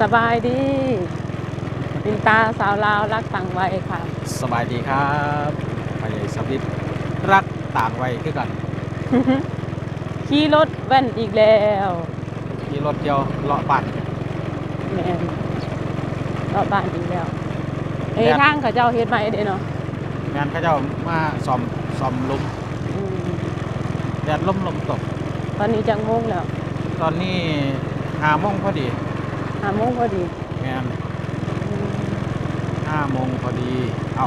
สบายดีปินตาสาวลาวรักต่างวัยค่ะ สบายดีครับไปสวิตรักต่างวัยคือกันขี่รถแว่นอีกแล้วขี่รถเดียวเลาะปั่นแม่นรอบบ้านอีกแล้วเอ้ยแดดทางเขาเจ้าเฮ็ดใหม่เด้เนาะงานเขาเจ้ามาซ่อมซ่อมลมอืมแดดลมลมตก ตอนนี้จังโมงแล้ว ตอนนี้หาโมงพอดี ห้าโมงพอดีงานอืมห้าโมงพอดี เอา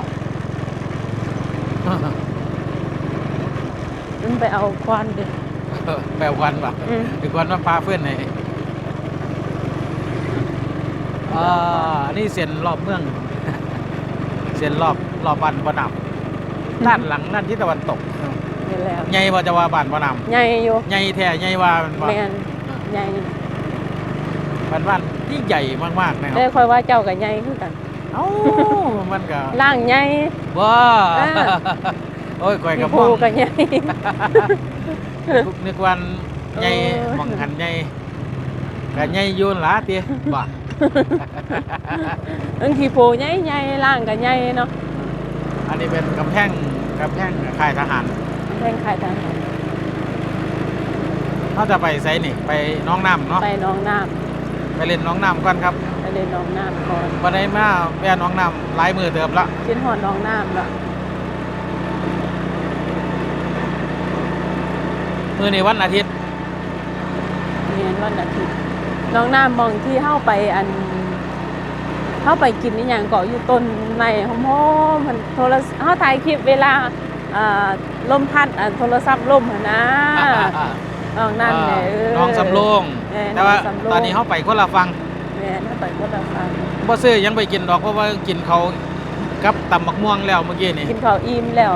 มันไปเอาควันเด้แปลวันปะอืมอีกวันมาพาเพื่อนไหนอ่านี่เส้นรอบเมือง เส้นรอบรอบบ้านบ่นำด้านหลังนั่นที่ตะวันตกนี่แล้วใหญ่ว่าจะว่าบ้านบ่นใหญ่อยู่ำใหญ่แท้ใหญ่ว่ามันบ่แม่นใหญ่บ้านบ้าน ที่ใหญ่มากๆนะคได้รับค่อยว่าเจ้าก็ใหญ่คือกันเอ้ามันก็ล่างใหญ่ว้าอ่าโอ้ยก่อยพี่กับภูมองก็ใหญ่นึกวันใหญ่เออมองหันใหญ่ก็ใหญ่อยูนนล่ะติบ่บางทีโพใหญ่ใหญ่ล่างก็ใหญ่เนาะอันนี้เป็นกำแพงกำแพงค่ายทหารแพงขายทหารเขาจะไปไสนี่ไปหน้องน้ำเนาะไปหน้องน้ ไปเล่นหน้องน้ำก่อนครับำไปเล่นหน้องน้ำก่อนบันไดมาแว่หน้องน้ำหลายมือเติบละชิ้นหอดหน้องน้ำแล้วมือนี้วันอาทิตย์เรียนวันอาทิตย์หน้องน้ำมองที่เข้าไปอันเข้าไปกินนี่อย่างเกาะอยู่ต้นในหอมๆมันโทรศัพท์เขาถ่ายคลิปเวลาอ่าลมพัดอะโทรศัพท์ล่มหั่นนะห น้องน้ำเนี่ยเออน้องสำโรงเออแต่ว่าน้องสำโรงตอนนี้เขาไปคนละฟังเนี่ยถ้าไปก็จะฟังบ่ซื้อยังไปกินดอกเพราะว่ากินเขาวกับตำบักม่วงแล้วเมื่อกี้นี่กินข้าวอิ่มแล้ว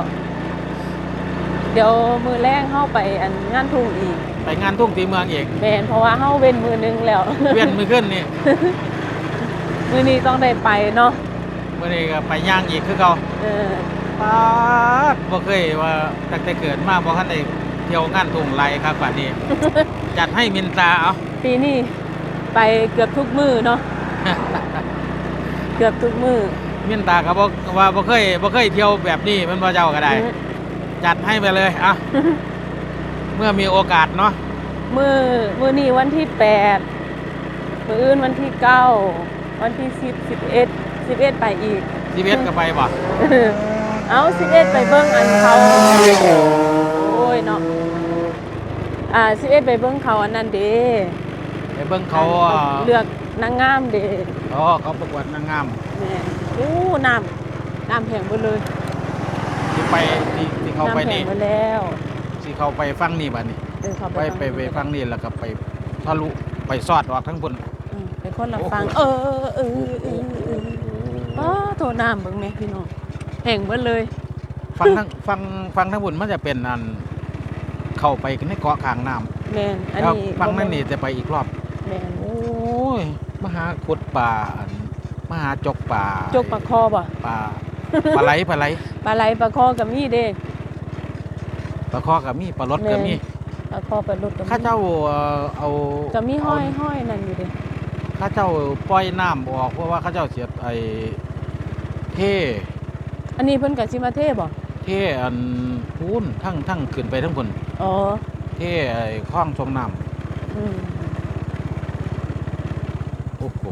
เดี๋ยวมือแรกเข้าไปอันงานทุ่งอีกไปงานทุ่งตีเมืองเองแมนเพราะว่าเข้าเว้นมือนึงแล้ว เวียนมือขึ้นนี่มือนี้ต้องได้ไปเนาะมื่อนี้ก็ไปย่างอีกคือเขาเออปาดบ่เคยว่าตั้งแต่เกิดมาบ่ทันได้ เที่ยวงานทุ่งไรครับป่านนี้ จัดให้มินตาเอาปีนี้ไปเกือบทุกมือเนาะเกือบทุกมือมินตาก็บอกว่าบ่เคยบ่เคยเที่ยวแบบนี้มันบ่เจ้าก็ได้อืมจัดให้ไปเลยอะเมื่อมีโอกาสเนาะมือมือนี้วันที่แปดมืออื่นวันที่เก้าวันที่สิบสิบเอ็ดสิบเอ็ดไปอีกชีวิตก็ไปบ่เอาสิบเอ็ดไปเบิ้งอันเขาโอ้ ยเนาะอ่าสิบเอ็ดไปเบิ้งเขาอันนั้นเด้ไปเบิ่งเขาอะเลือกนางงามเด้อ๋อเขาประกวดนางงามแม่โอ้น้ำน้ำแห้งหมดเลยที่ไปที่ที่เขาไปน้ำแห้นี่งหมดแล้วที่เขาไปฟังนี่บัดนี้เออเขาไปไปไปฟังนี่แล้วก็ไปทะลุไปสอดออกทั้งบนอืมไปคนละฟังเออเออเออเออเอออ๋อโทรน้ำเบิ่งแม่พี่น้องแห้งหมดเลย ฟังทั้งฟังฟังทั้งบนมันจะเป็นอัน เข้าไปในเกาะข้างน้ำแม่นอันแล้วนี้ฟังนั่นนี่จะไปอีกรอบ แม่นโอ้ยมหาขุดป่าอันมหาจกป่าจกปลาคอบ่ป่าปลาไหลปลาไหลปลาไหลปลาคอกับมีเด้ ปลาคอกับมีปลารสกับมีปลาคอปลาลุดกับมีข้าเจ้าเอ่อเอาก็มีห้อยเาห้อยนั่นอยู่เด้ข้าเจ้าปล่อยน้ำออกเพราะว่าข้าเจ้าเสียไอ้เท่อันนี้เพิ่นกับซิมาเทบ่ เท่อันพูนทั้งทั้งขึ้นไปทั้งบนอ๋อเท่ไอ้คลองชมน้อืมำโอ้โห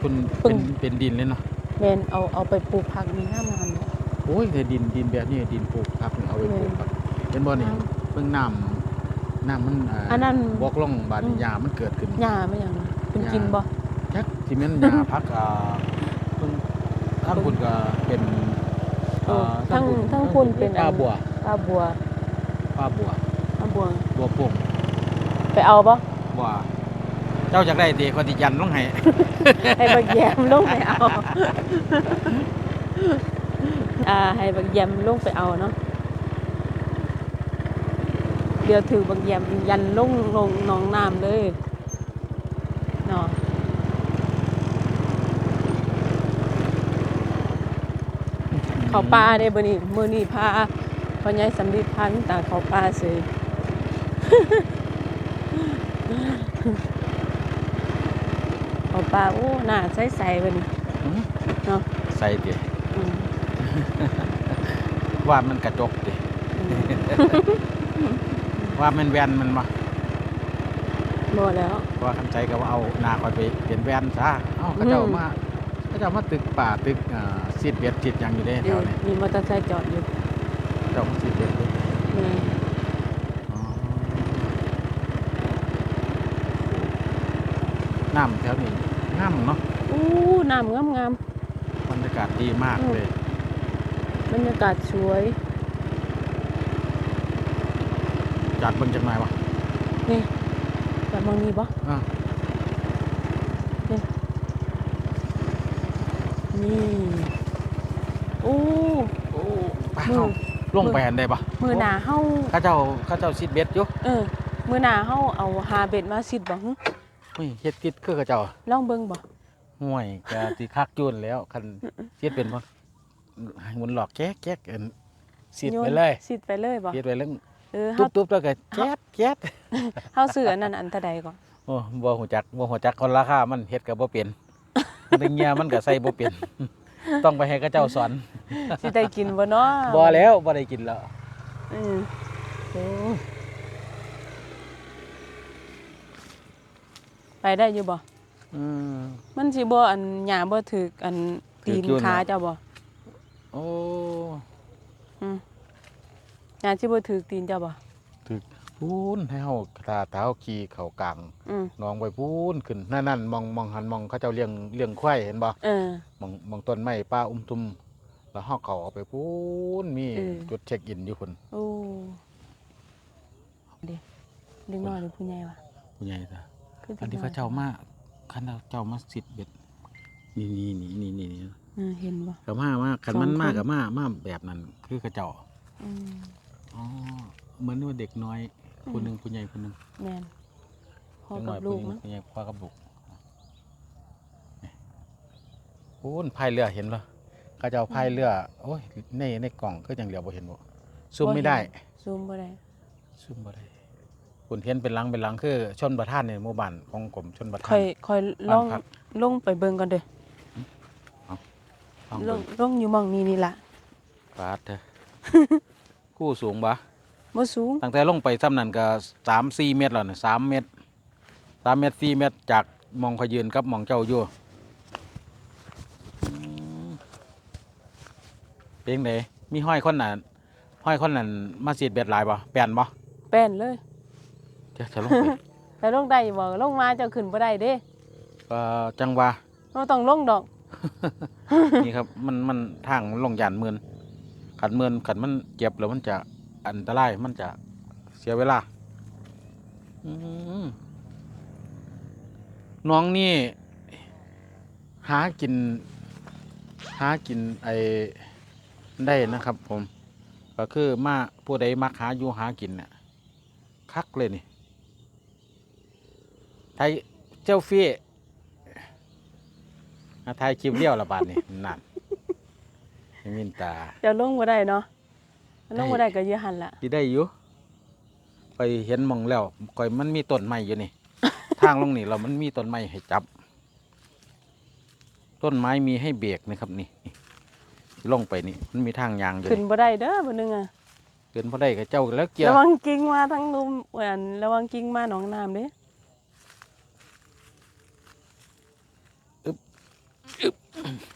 คุณเป็นเป็นดินเลยเนาะแม่นเอาเอาไปปลูกผักมีงามงามเนาะ โอ้ยแต่ดินดินแบบนี้ดินปลูกครับเอาไปปลูกครับเป็นบ่อนี่เพิ่งน้ำน้ำมันอ่าอันนั้นบกลงบาดนี้ยามันเกิดขึ้น หญ้าไม่หยังเพิ่นกินบ่ จักที่แม่นยาพักอ่าเพิ่งทั้งคุณก็เป็นเอออ่าทั้งคุณทั้งคุณเป็นปลาบัวปลาบัวปลาบัวปลาบัวบัวโป่งไปเอาบ่บัวเจ้าจากได้ตีคนที่ยันลงให้ให้บักแยมลงไปเอาอ่าให้บักแยมลงไปเอาเนาะเดี๋ยวถือบักแยมยันลงลงหนองน้ำเลยเนาะ เขาปลาได้บ่นี่มื้อนี้พาพ่อใหญ่สำลิดพามิตาเขาปลาเสยเอาปลาโอ้หน้าใสๆเพิ่นหืมเนาะใส่ดิอืมว่ามันกระจกดิว่ามันแวนมันมาบ่แล้วว่าคันใจก็ว่าเอาหนาคอยไปเปลี่ยนแวนซะเอ้าเขาเจ้าอืมมา เขาเจ้ามาตึกป่าตึกอ่าซีดเบียดจิตหยังอยู่เด้แถวนี้มีมอเตอร์ไซค์จอดอยู่เจ้ามาซีดเบียดอยู่นี่อ๋อน้ำแถวนี้งามเนาะอู้น้ำงามบรรยากาศดีมากอืมเลยๆบรรยากาศสวยจัดเบิ่งจังหน่อยวะนี่แบบมองนี้บ่อ่า นี่โอ้โอ้ไปมือเฮาลงไปอันใดปะมือหนาเฮาเข้าเจ้าเข้าเจ้าซีดเบียดอยู่เออ มือหนาเฮาเอาหาเบ็ดมาสิดบ่หึอุ้ยเฮ็ดกิดคือเข้าเจ้าลองเบิ่งบ่ห่วยกะสิคักจุนแล้วคันเฮ็ดเป็นบ่ให้หมุนหลอกแก๊กแก๊กเอิ้นซีดไปเลยสิดไปเลยบ่เฮ็ดไปเรื่องเออเฮาตุ๊บๆแล้วก็แก๊ดแก๊ดเฮาซื้ออันนั้นอันเท่าใดก่อนโอ้บ่ฮู้จักบ่ฮู้จักคนราคามันเฮ็ดก็บ่เป็น มันเงียมันก็ใส่บ่เป็นต้องไปให้เขาเจ้าสอนสิได้กินบ่เนาะบ่แล้วบ่ได้กินแล้วอืมโอ้ไปได้อยู่บ่อืมมันสิบ่อันหญ้าบ่ถึกอันตีนถึกอยู่ขาน่ะเจ้าบ่โอ้อืมหญ้าสิบ่ถึกตีนเจ้าบ่ พูนให้เฮาตาเท้าขี่เข้ากลางอืมน้องไปพูนขึ้นนั่นนั่นมองมองหันมองเขาเจ้าเลี้ยงเลี้ยงควายเห็นบ่เออ มองมองต้นไม้ป้าอุ้มทุมแล้วเฮาเขาเอาไปพูนมีเออ จุดเช็คอินอยู่พุ่นโอ้เด็กเด็กน้อยหรือผู้ใหญ่วะผู้ใหญ่ซะคืออันที่เขาเจ้ามาคันเจ้ามาสิทธิ์เบ็ดนี่นี่นี่นี่นี่นี่อืมเห็นบ่ ก็มามาคันมันสองคน มากับมามาแบบนั้นคือเขาเจ้า อืม อ๋อเหมือนว่าเด็กน้อย คนหนึ่งผู้ใหญ่คนหนึ่งแม่นพ่อเด็กกัน้อบยลูผู้กหญิงมั้งผู้ใหญ่พ่อกับลูกนี่โอ้นพายเรือเห็นเหรอเขาเจ้าพายเรือโอ้ยในในกล่องก็ยังเหลียวบ่เห็นบ่ซูมไม่ได้ซูมบ่ได้ซูมบ่ได้คุณเห็นเป็นหลังเป็นหลังคือ ชนประทานในหมู่บ้านของกรมชนประทาค่อนยค่อยลองบ้านพักลงไปเบิ่งก่อนเด้อฟังลเบิ่งงลงอยู่หม่องนี้นี่ล่ะปาดเถอะกู้สูงบ่ บ่สูง ตั้งแต่ลงไปซ้ำนั่นก็สามสี่เมตรแล้วนะสามเมตรสามเมตรสี่เมตรจากหมองขอยยืนกับหมองเจ้าอยู่อืมเป็นไงมีห้อยคนนั้นห้อยคนนั้นมาสีดเบ็ดหลายบ่แปลนบ่แป้นเลย เดี๋ยวจะลงไป แต่ลงได้อยู่บ่ลงมาเจ้าขึ้นบ่ได้เด้เอ่อจังหว่าเราต้องลงดอก นี่ครับ มันมันทางลงยานเมือนขันเมือนขันมันเจ็บแล้วมันจะ อันตรายมันจะเสียเวลาน้องนี่ หากิน หากินไอได้นะครับ ผม ก็คือมาผู้ใดมักหาอยู่หากินเนี่ยคักเลยนี่ไทยเจ้าฟี่อาไทยคลิปเลี้ยวละบาดนี่นั่นมินตาเจ้าลงบ่ได้เนาะ ลงบ่ได้ได้ก็อยู่หั่นล่ะที่ได้อยู่ไปเห็นหมองแล้วก่อยมันมีต้นไม้อยู่นี่ ทางลงนี่เรามันมีต้นไม้ให้จับ ต้นไม้มีให้เบรกนะครับนี่นี่ลงไปนี่มันมีทางยางอยู่ขึ้นนี่บ่ได้เด้อบ่นึงอะเกินพอได้กับเจ้าแล้วเกี่ยวระวังกิ่งมาทั้งลุมอันระวังกิ่งมาหนองน้ำเด้อืม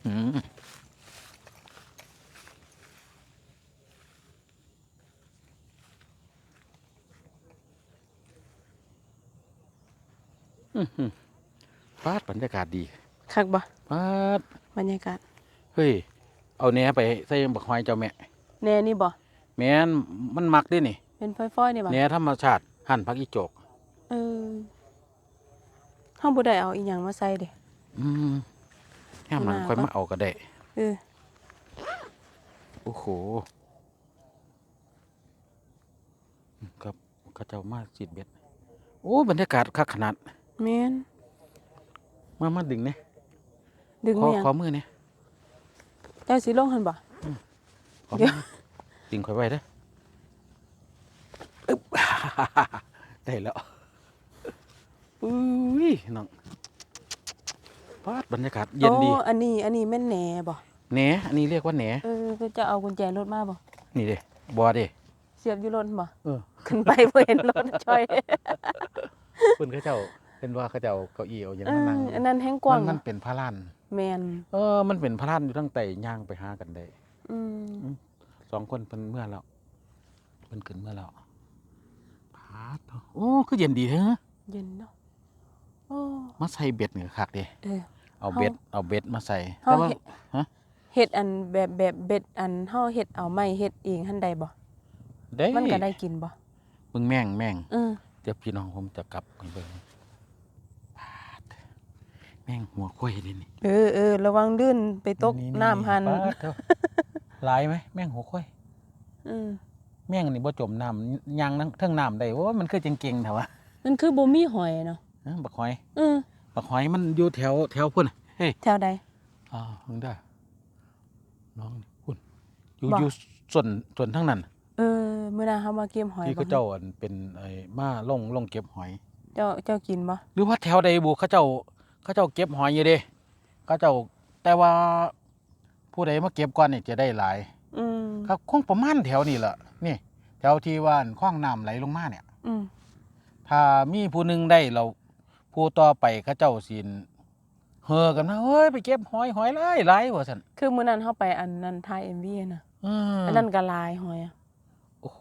อื้อ หือฟาดบรรยากาศดีคักบ่ฟาดบรรยากาศ เฮ้ย เอาแหนไปใส่บักหอยเจ้าแม่แน่นี่บ่แม่นมันมักเด้วยนี่ เป็นฝ้อยๆนี่บ่แหนธรรมชาติหั่นผักอีโจก เออเฮาบ่ได้เอาอีหยังมาใส่เด้อืมแค่มันน่าค่อยปะมาเอาก็ได้เออโอ้โหครับเข้าเจ้ามาสิดเบ็ด โอ้ บรรยากาศคักขนาด แม่นมามาดึงเนี่ยดึงขอแม่นขอมือเนี่ยเจ้าสิลงหั่นบ่ขอเดี๋มืยวอดึงข่อยไว้เด้ออึ๊บได้แล้วอุ้ยน้องปาดบรรยากาศเย็นดีโอ้อันนี้อันนี้แม่นแหนบ่แหนอันนี้เรียกว่าแหนเออก็จะเอากุญแจรถมาบ่นี่เด้บอเด้เสียบอยู่รถบ่เออขึ้นไปบ่เห็นรถช่อยเพิ่นเขาเจ้า เป็นว่าเขาเจ้าเก้าอี้เอาอย่างเอมาอนั่งอันนั้นแห้งกว้างมันมันอะเป็นพระลานแม่นเออ มันเป็นพระลานอยู่ทั้งไตย่างไปหากันได้อืมสองคนเพิ่นเมื่อแล้วเพิ่นขึ้นเมื่อแล้วพาดโอ้คือเย็นดีเถอะเย็นเนาะโอ้มาใส่เบ็ดเหนือคักเด้เออเอาเบ็ดเอาเบ็ดมาใส่เฮาแต่ว่าเฮ็ดฮะเฮ็ดอันแบบแบบเบ็ดอันเฮาเฮ็ดเอาไม้เฮ็ดเองหั่นใดบ่ได้มันก็ได้กินบ่เบิ่งแม่งแม่งเออเดี๋ยวพี่น้องผมจะกลับไปเบิ่งพาด แม่งหัวควายเด้นี่เออเออระวังลื่นไปตกน้ำหันปาดเถอะหลายไหมแม่งหัวควายอืมแม่งนี่บ่จมน้ำยังนั่งเทิงน้ำได้โอ้ยมันคือจังเก่งแถวะมันคือบ่มีหอยเนาะเอ้อบักหอยเออบักหอยมันอยู่แถวแถวพุ่นน่ะเฮ้ยแถวใด อ่าเพิ่งได้น้องนี่พุ่นอยู่บ่ อยู่ส่วนส่วนทั้งนั้นเออมื้อหน้าเฮามาเก็บหอยที่บ่เขาเจ้าอันเป็นไอ้มาลงลงเก็บหอย เจ้าเจ้ากินบ่หรือว่าแถวใดบุเขาเจ้า เขาเจ้าเก็บหอยอยู่เด้เขาเจ้าแต่ว่าผู้ใดมาเก็บก่อนนี่จะได้หลายอืมครับคงประมาณแถวนี้แหละนี่แถวที่ว่าอันคลองน้ำไหลลงมาเนี่ย อืมถ้ามีผู้หนึงได้เราผู้ต่อไปเขาเจ้าสินเฮอกันนะเฮ้ยไปเก็บหอยหอยหลายหลายว่าซั่นคือมื้อนั้นเฮาไปอันนั้นถ่าย MV น่ะเอออันนั้นก็หลายหอยอะโอ้โห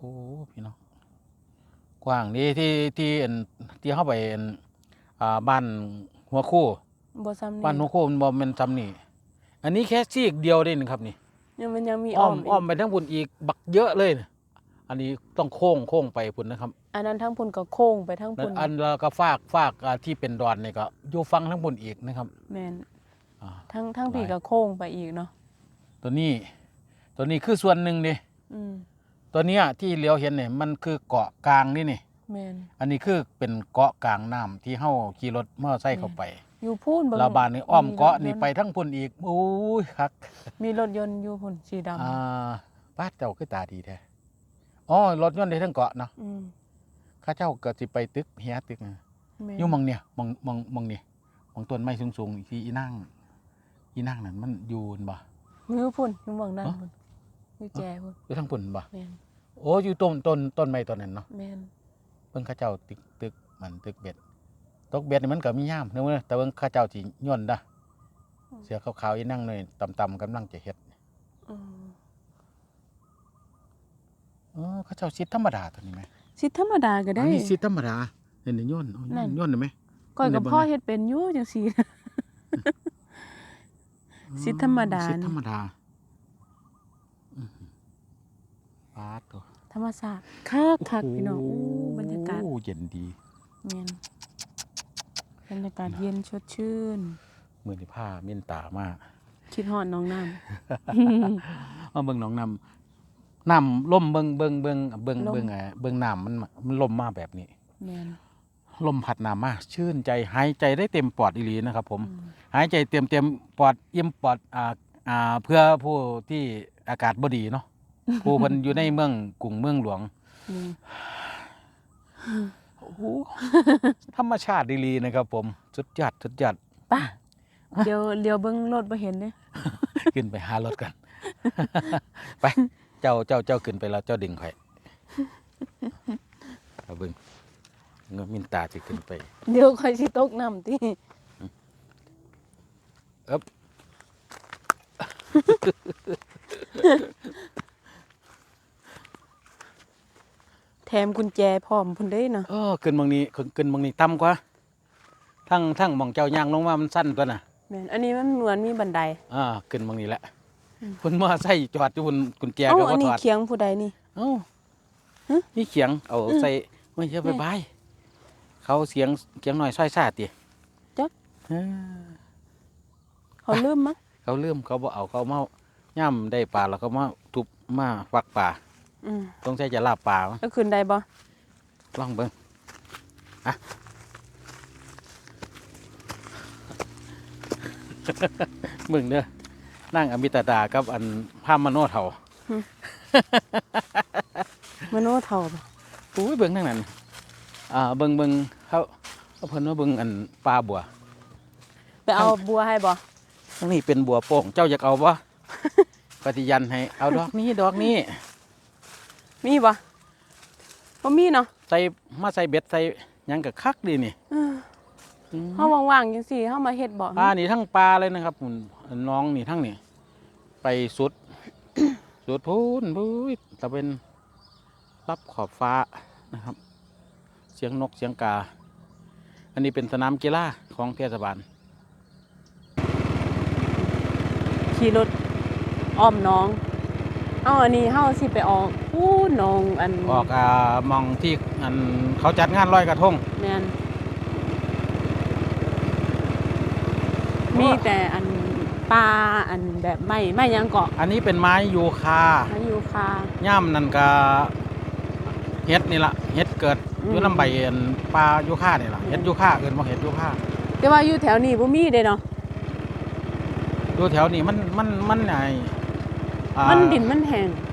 พี่น้องกว้างดีที่ที่อันที่เข้าไปอันอ่าบ้าน หัวคู่บ่ซ้ำนี่บ้านหัวคู่มันบ่แม่นซ้ำนี่อันนี้แค่ซีกเดียวเด้นะครับนี่ยังมันยังมีอ้อ้ออมมอ้อมอีกไปทั้งบุญอีกบักเยอะเลยนะอันนี้ต้องโค้งโค้งไปพุ่นนะครับ อันนั้นทั้งพุ่นก็โค้งไปทั้งแล้วพุ่นอันแล้วก็ฟากฟากอ่าที่เป็นดอนนี่ก็อยู่ฟังทั้งบุญอีกนะครับแม่นอ่าทั้งทั้งพี่หลายก็โค้งไปอีกเนาะตัวนี้ตัวนี้คือส่วนหนึ่งนี่อืมตัวเนี้ยที่เลี้ยวเห็นเนี่ยมันคือเกาะกลางนี่นี่ แม่นอันนี้คือเป็นเกาะกลางน้ำที่เฮาขี่รถมอเตอร์ไซค์เข้าไปอยู่พูนเบิ่งลาวบานนี่อ้อมเกาะรถยนี่ต์ไปทั้งพุ่นอีกโอ้ยคัก มีรถยนต์อยู่พุ่นสีดำอ่าป้าดเจ้าคือตาดีแท้อ๋อรถยนต์ได้ทั้งเกาะเนาะอืมข้าเจ้าก็สิไปตึกเฮียตึกนะแม่นอยู่หมองเนี่ยหมองหมองหมองเนี่ยหมองต้นไม้สูงๆที่อีนั่งอีนั่งนั่นมันอยู่นั่นบ่มือพุ่นอยู่เมืองนั้นเอ้าพุ่นอยู่แจพุ่นอยู่ทั้งพุ่นบ่แม่นโอ้อยู่ต้นต้นต้นไม้ต้นนั้นเนาะแม่น เบิ่งข้าเจ้าตึกตึกมันตึกเบ็ดตกเบ็ดนี่มันก็มีย่ามเด้อเว้ยแต่เบิ่งข้าเจ้าสิย่นดะเสือขาวๆอีนั่งเลยต่ำๆกำลังจะเฮ็ดอืมเออข้าเจ้าสิธรรมดาตัวนี้ไหมสิธรรมดาก็ได้อันนี้สิธรรมดาเห็นย่นเอานั่นย่นได้ไหมก้อยกับในเบิ่งพ่อนะเฮ็ดเป็นอยู่จังซี่สิธรรมดาสิธรรมดาอื้อหือปาดตัว ธรรมศาสตร์คักคักพี่น้องอู้บรรยากาศโอ้เย็นดีแม่นบรรยากาศเย็นสดชื่นมือนี่ผ้าเม่นตามากคิดฮอดน้องน้ำเอาเบิ่งหน้องน้ำน้ำล่มเบิ่งเบิ่งเบิ่งเบิ่งลมเบิ่งไอ้เบิ่งน้ำมันมามันล่มมาแบบนี้แม่นลมพัดน้ำมาชื่นใจหายใจได้เต็มปอดอีหลีนะครับ ผมอืมหายใจเต็มเต็มปอดเอี่ยมปอดอ่าอ่าเพื่อผู้ที่อากาศบ่ดีเนาะ ผู้เพิ่นอยู่ในเมืองกรุงเมืองหลวงนี่โอ้โหธรรมชาติดีหลีนะครับ ผมสุดยอดสุดยอดป่ะเดี๋ยวเดี๋ยวเบิ่งรถบ่เห็นเด้ขึ้นไปหารถกัน ไป เจ้าเจ้าเจ้าขึ้นไปแล้วเจ้าดึงข่อยเอาเบิ่งเงามินตาสิขึ้นไป เดี๋ยวค่อยสิตกน้ำติเอ๊บ แถมกุญแจพร้อมพุ่นเด้เนาะเออขึ้นบางนี้ขึ้นขึ้นบางนี้ต่ำกว่าทั้งทั้งหมองเจ้าย่างลงมามันสั้นกว่าน่ะแม่นอันนี้มันเหมือนมีบันไดอ่าขึ้นบางนี้แหละอืมเพิ่นมาใส่จอดอยู่บนกุญแจเอ้าก็อับ่นนี้ถอดเคียงผู้ใดนี่เอ้าฮะนี่เขียงเอาอืมใส่ไม่ใช่ไปแม่บายเขาเสียงเสียงหน่อยซอยซาติจ๊ะเออเขาลืมมั้งเขาลืมเขาบ่เอาเขามาย่ำได้ปลาแล้วเขามาทุบมาฟักปลาอืม ต้องใช้จะลาบปลามั้งก็ขึ้นได้บ่ลองเบิ่งอะเบิ่งเด้อนั่งอมิตาดากับอันพามโนเถามโนเท่าบ่อุ้ยเบิ่งนั่งนั้นอ่าเบิ่งเบิ่งเขาเขาเพิ่นว่าเบิ่งอันปลาบัวไปเอาบัวให้บ่ทั้งนี้เป็นบัวโป่งเจ้าอยากเอาบ่ปฏิยันให้เอาดอกนี้ดอกนี้ มีบ่บ่มีเนาะใส่มาใส่เบ็ดใส่หยังกับคักดีนี่เออเฮาว่างๆจังซี่เฮามาเฮ็ดบ่ปลานี่ทั้งปลาเลยนะครับผมน้องนี่ทั้งนี่ ไปสุด สุดพูนบุ้ยตะเป็นรับขอบฟ้านะครับ เสียงนกเสียงกา อันนี้เป็นสนามกีฬาของเทศบาล ขี่รถอ้อมน้อง เอาอันนี้เฮาสิไปออก อู้หนองอันออกอ่ามองที่อันเขาจัดงานลอยกระทง แม่นมีแต่อันปลาอันแบบไม่ไม่หยังเกาะอันนี้เป็นไม้ยูคามาอยู่คา ย่ามนั่นก็เฮ็ดนี่ละเฮ็ดเกิดอืมอยู่ลำใบอันปลายูคานี่ละเฮ็ดยูคาเอินว่าเฮ็ดยูคาแต่ว่าอยู่แถวนี้บ่มีเด้เนาะอยู่แถวนี้มันมันมันไออ่ามันดินมันแห้งอ่า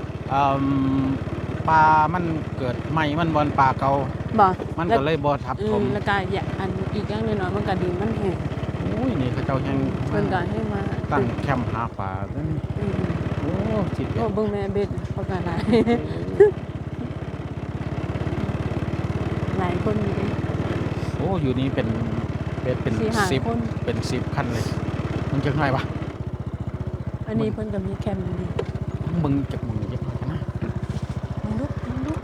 ปลามันเกิดใหม่มันบอนปลาเก่าบ่มันแล้วก็เลยบ่ทับอืผมมแล้วก็อย่าอันอีกอย่างหน้อยๆมันก็ดินมันแห้งอุ้ยนี่เขาเจ้ายังเพิ่นก็ให้มาตั้งแคมป์หาปลาเด้อนี่อืมโอ้จิตเด็โอ้ดเบิ่งแม่เบ็ดเขาก็ได้หลายคนอยู่เด้โอ้อยู่นี่เป็นเป็นเป็นสี่ห้าสิบคน เป็นสิบคันเลยมันจะง่ายวะอันนี้เพิ่นก็มีแคมป์อยู่นี่มึงจากมึงเยอะมากนะ มึงลุกมึงลุก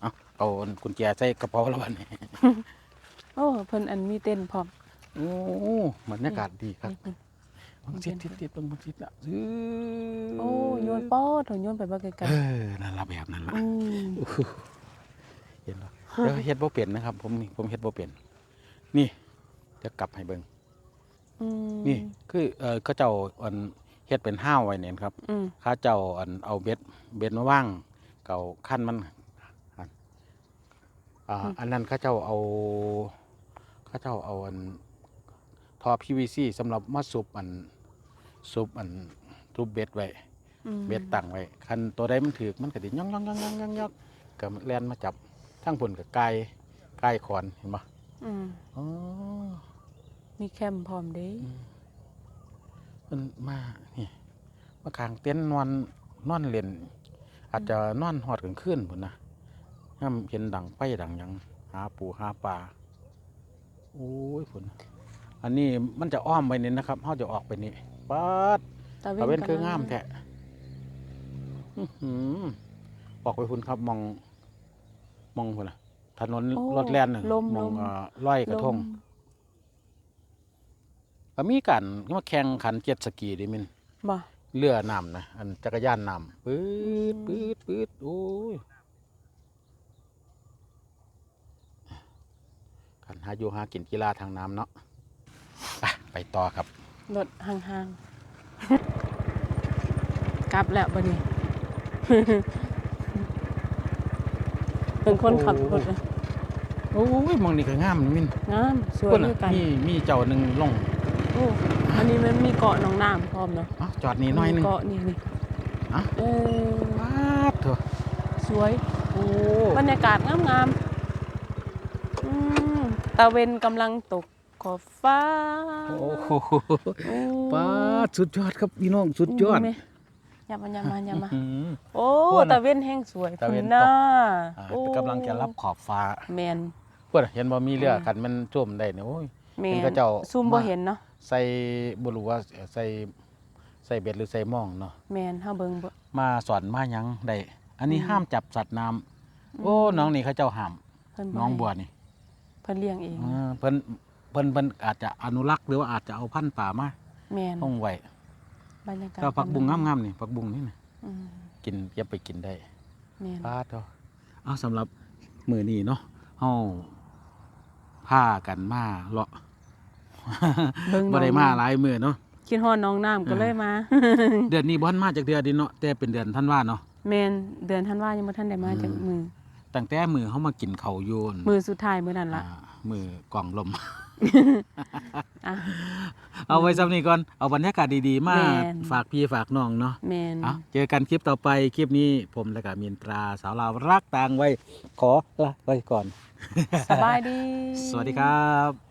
เอาเอา กุญแจใส่กระเป๋าแล้ววันนี้ โอ้เพิ่นอันมีเต้นพร้อม โอ้บรรยากาศดีครับบังชิดทิดทิดบังบังชิดละซื้อโอ้โยนป้อถงโยนไปบ่ไกลเออนั่นละแบบนั้นละอืมเห็นแล้วเดี๋ยวเฮ็ดบ่เปลี่ยนนะครับ ผมนี่ผมเฮ็ดบ่เปลี่ยน นี่จะกลับให้เบิ่งอืมนี่ คือเออเขาเจ้าอันเฮ็ดเป็นห้าวไว้เนี่ยครับ อืม ข้าเจ้าอันเอาเบ็ดเบ็ดมาว่างเก่าขั้นมัน อ่าอันนั้นเข้าเจ้าเอาเข้าเจ้าเอาอันทอ PVC สำหรับมาซุบอันซุบอันซุบเบ็ดไว้อืมเบ็ดตั้งไว้คันตัวใดมันถือกมันก็ดิย่องย่องย่องย่องย่องย่องก็แล่นมาจับทั้งผลกับกายกายขอนเห็นปะอืมอ๋อมีแคมป์พร้อมเด้มันมานี่มาคางเต็นท์นอนนอนเล่นอาจจะนอนหอดกันขึ้นพุ่นนะ ย่ำเห็นดังไปดังหยังหาปูหาปลาโอ้ยพุ่นอันนี้มันจะอ้อมไปนี่นะครับเขาจะออกไปนี่ปัดตะตะเว้นกำลัคืองามแท้อื้อหือออกไปพุ่นครับมอง มองพุ่นนะถนนโอ้รถแล่นน่ะลมมองลมเอ่อร้อยกระทงลมก็มีกันมาแข่งขันเจ็ตสกีดิมินบ่เรือน้ำนะอันจักรยานน้ำปื๊ดอืมปื๊ดปื๊ดโอ้ยกัน หาอยู่หากินกีฬาทางน้ำเนาะไปไปต่อครับรถห่างๆ กลับแล้วบัดนี้ เป็นคนขับรถนะโอ้ยมองนี่ก็งามมินงามสวยพุ่นด้น่ะวยกัน มีมีเจ้าหนึ่งลงโอ้อันนี้มันมีเกาะหนองน้ำพร้อมเนาะอ๋อจอดนี่หน้อยหนึงมีเกาะนี่นี่อะ เออ ว้าดเถอะสวย โอ้บรรยากาศงามๆอืม ตะเวนกำลังตกขอบฟ้าโอ้โหโอ้ป้าดสุดยอดครับพี่น้องสุดยอด ไหมอย่ามาอย่ามาอย่ามาอื้อหือโอ้พวกน่ะตะเวนแห้งสวยตะเวนคุณน่าอ่าโอ้กำลังจะรับขอบฟ้าแมนเพื่อนเห็นบ่มีเรืออืมคันมันท่วมได้เนี่ยโอ้ย แมเห็นนเขาเจ้าซูมบ่มา เห็นเนาะใส่บ่รู้ว่าใส่ใส่เบ็ดหรือใส่หม่องเนาะแมนเฮาเบิ่งบ่มาสอนมาหยังได้อันนี้อืมห้ามจับสัตว์น้ำโอ้อืมน้องนี่เขาเจ้าห้ามเพิ่นน้องให้บัวนี่ เพิ่นเลี้ยงเองเออเพิ่นเพิ่นเพิ่นอาจจะอนุรักษ์หรือว่าอาจจะเอาพันธุ์ป่ามาแมนต้องไว้บรรยากาศก็ผักบุ้งงามๆนี่ผักบุ้งนี่นะอืมกินเก็บไปกินได้แมนปาดเถอะเอาสำหรับมื้อนี้เนาะเฮาพากันมาเลาะเบิ่งบ่ได้น้องมาหลายมื้อเนาะ คิดฮอดน้องน้ำก็เออเลยมา เดือนนี้บ่ทันมาจากเดือนดิเนาะแต่เป็นเดือนธันวาเนาะ แมนเดือนธันวายังบ่ทันได้มาจากอืมมือ ตั้งแต่มือเขามากินเขาวโยนมือสุดท้ายมื้อนั้นละ อ่ามือกล่องลม อะ เอาไว้ซ้ำนี้ก่อน เอาบรรยากาศดีๆ มาแม่น ฝากพี่ฝากน้องเนาะแมนเอาเจอกันคลิปต่อไป คลิปนี้ผมและกับมินตราสาวลาวรักต่างไว้ ขอลาไว้ก่อน สบายดี สวัสดีครับ